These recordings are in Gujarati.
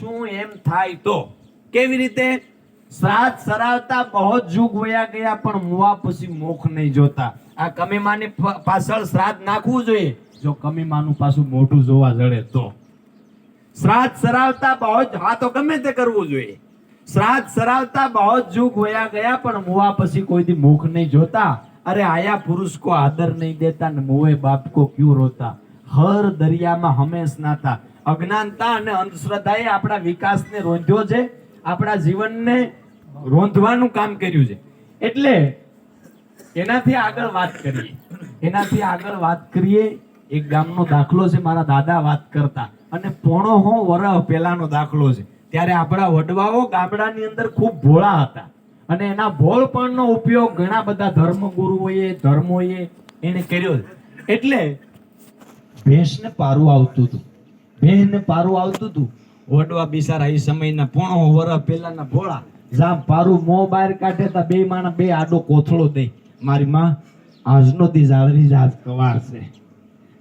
શું એમ થાય તો? કેવી રીતે? શ્રાદ્ધ સરાવતા બહુ જુગ વયા ગયા, પણ મુવા પછી મોખ નહીં જોતા. આ કમીમાની પાછળ શ્રાદ્ધ નાખવું જોઈએ. જો કમીમાનું પાછું મોઢું જોવા જડે તો. શ્રાદ્ધ સરાવતા બહુ હા તો ગમે તે કરવું જોઈએ. શ્રાદ્ધ સરાવતા બહુ જુગ વયા ગયા, પણ મુવા પછી કોઈ મોખ મુખ નહીં જોતા. અરે આયા પુરુષ કો આદર નહીં દેતા ને મોએ બાપ કો ક્યું રોતા? હર દરિયામાં હંમેશ નાતા. અજ્ઞાનતા અને અંધશ્રદ્ધાએ આપણા વિકાસને રોંધ્યો છે, આપણા જીવનને રોંધવાનું કામ કર્યું છે. એટલે એનાથી આગળ વાત કરીએ. એનાથી આગળ વાત કરીએ, એક ગામનો દાખલો છે, મારા દાદા વાત કરતા. અને પોણો હો વરહ પહેલાનો દાખલો છે. ત્યારે આપણા વડવાઓ ગામડાની અંદર ખૂબ ભોળા હતા. અને એના ભોળપણનો ઉપયોગ ઘણા બધા ધર્મગુરુઓએ, ધર્મોએ એને કર્યો એટલે ભેંસને પારું આવતું હતું. ભેંસને પારું આવતું હતું વડવા બિસારા એ સમયના પોણો વરસ પહેલાના ભોળા. જામ પારું મોં બહાર કાઢે તા બે માણા બે આડો કોથળો દે. મારી માં, આજનો દી જાળવી જાત કવાર છે.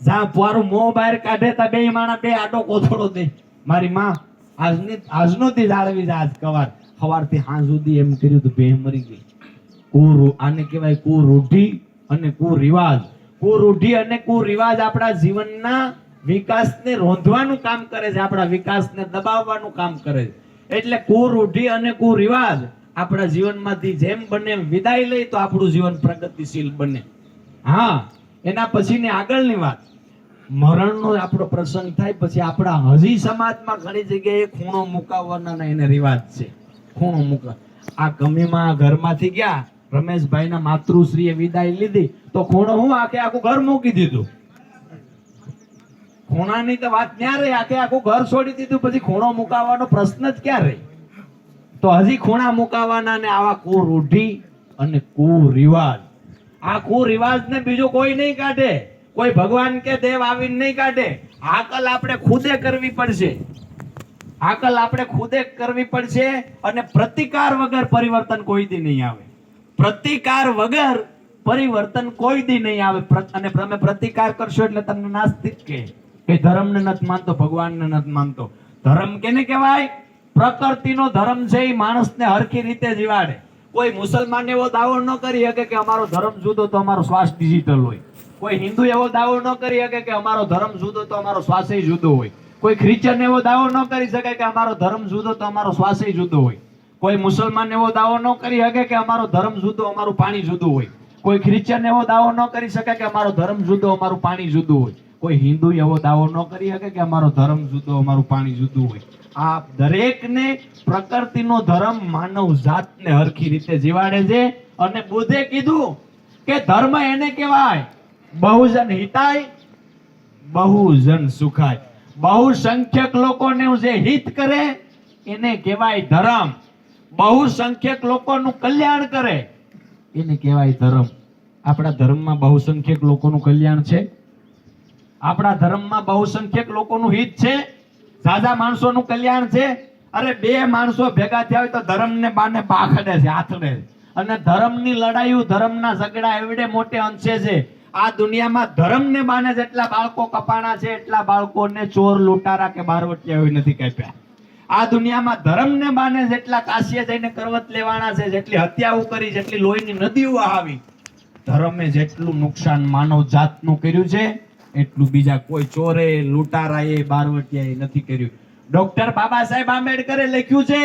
જા પારું મોં બહાર કાઢે તા બે માણા બે આડો કોથળો દે. મારી માં, આજની, આજનો દી જાળવી જાત કવાર સવારથી હાંજ સુધી એમ કર્યું તો બે મરી ગઈ. કુ આને કહેવાય કુરૂઢી અને કુ રિવાજ કુ રૂઢી અને કુ રિવાજ આપણા જીવનના વિકાસને રોંધવાનું કામ કરે છે, આપણા વિકાસને દબાવવાનું કામ કરે છે. એટલે કુરૂઢી અને કુરિવાજ આપણા જીવનમાંથી જેમ બને એમ વિદાય લઈ તો આપણું જીવન પ્રગતિશીલ બને. હા, એના પછીની આગળની વાત. મરણનો આપણો પ્રસંગ થાય પછી આપણા હજી સમાજમાં ઘણી જગ્યાએ ખૂણો મુકાવવાના એને રિવાજ છે. ખૂણો મુકા, આ ગમીમાં ઘરમાંથી ગયા, રમેશભાઈના માતૃશ્રીએ વિદાય લીધી, તો ખૂણો હું આખે આખું ઘર મૂકી દીધું. ખૂણાની તો વાત ક્યાં રહી. આખે આખું ઘર છોડી દીધું, પછી ખૂણો મુકાવાનો પ્રશ્ન જ ક્યાં રહી? તો હજી ખૂણા મુકાવાના ને આવા કુરૂઢી અને કુરિવાજ આ કુરિવાજ ને બીજો કોઈ નહીં કાઢે. કોઈ ભગવાન કે દેવ આવીને નહીં કાઢે. આકલ આપણે ખુદે કરવી પડશે. આકલ આપણે ખુદે કરવી પડશે અને પ્રતિકાર વગર પરિવર્તન કોઈ દી નહીં આવે. પ્રતિકાર વગર પરિવર્તન કોઈ દી નહીં આવે. અને તમે પ્રતિકાર કરશો એટલે તમને નાસ્તિક કે કે ધર્મને નથી માનતો, ભગવાનને નથી માનતો. ધર્મ કેને કહેવાય? પ્રકૃતિનો ધર્મ છે એ માણસને હરખી રીતે જીવાડે. કોઈ મુસલમાન એવો દાવો ન કરી શકે કે અમારો ધર્મ જુદો તો અમારો શ્વાસ ડિજિટલ હોય. કોઈ હિન્દુ એવો દાવો ન કરી શકે કે અમારો ધર્મ જુદો તો અમારો શ્વાસ જુદો હોય. કોઈ ખ્રિશ્ચન એવો દાવો ન કરી શકે કે અમારો ધર્મ જુદો તો અમારો શ્વાસ જુદો હોય. કોઈ મુસલમાન એવો દાવો ન કરી શકે કે અમારો ધર્મ જુદો, અમારું પાણી જુદું હોય. કોઈ ખ્રિશ્ચન એવો દાવો ન કરી શકે કે અમારો ધર્મ જુદો, અમારું પાણી જુદું હોય. કોઈ હિન્દુ એવો દાવો ન કરી શકે કે અમારો ધર્મ જુદો, અમારું પાણી જુદું હોય. આ દરેકને પ્રકૃતિનો ધર્મ માનવ જાતને હરખી રીતે જીવાડે છે અને બુદ્ધે કીધું કે ધર્મ એને કહેવાય. બહુજન હિતાય, બહુજન સુખાય. બહુ સંખ્યક લોકોને જે હિત કરે, એને કહેવાય ધર્મ. બહુ સંખ્યક લોકોનું કલ્યાણ કરે, એને કહેવાય ધર્મ. આપણા ધર્મમાં બહુસંખ્યક લોકોનું કલ્યાણ છે? આપણા ધર્મમાં બહુસંખ્યક લોકોનું હિત છે સાદા માણસોનું કલ્યાણ છે, અરે બે માણસો ભેગા થયા હોય તો ધર્મને બાને પાખડે છે આથડે છે. અને ધર્મની લડાઈઓ ધર્મના ઝઘડા એવડે મોટે અંશે છે આ દુનિયામાં ધર્મને બાને જેટલા બાળકો કપાણા છે, એટલા બાળકોને ચોર લૂંટારા કે બારવટિયા હોય નથી કાપ્યા આ દુનિયામાં ધર્મને બાને જેટલા કાશીએ જઈને કરવત લેવાના છે, જેટલી હત્યાઓ કરી, જેટલી લોહીની નદીઓ આવી ધર્મે જેટલું નુકસાન માનવ જાતનું કર્યું છે એટલું બીજા કોઈ ચોરે, લૂંટારાએ, બારવટિયાએ નથી કર્યું. ડોક્ટર બાબા સાહેબ આંબેડકરે લખ્યું છે,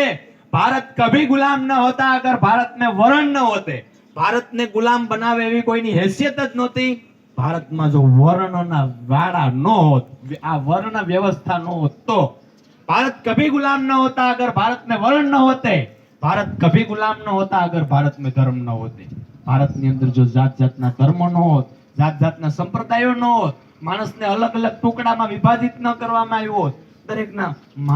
ભારત કભી ગુલામ ન હોતા અગર ભારતને વરણ ન હોતે. ભારતને ગુલામ બનાવે એવી કોઈની હેસિયત જ નહોતી. ભારતમાં જો વર્ણોના વાળા ન હોત, આ વર્ણ વ્યવસ્થા ન હોત તો ભારત કભી ગુલામ ન હોતા અગર ભારતને વરણ ન હોતે. ભારત કભી ગુલામ ન હોતા અગર ભારત મેં ધર્મ ન હોતે. ભારતની અંદર જો જાત જાતના ધર્મ ન હોત જાત જાતના સંપ્રદાયો ન હોત માણસને અલગ અલગ ટુકડામાં વિભાજિત ન કરવામાં આવ્યો દરેકના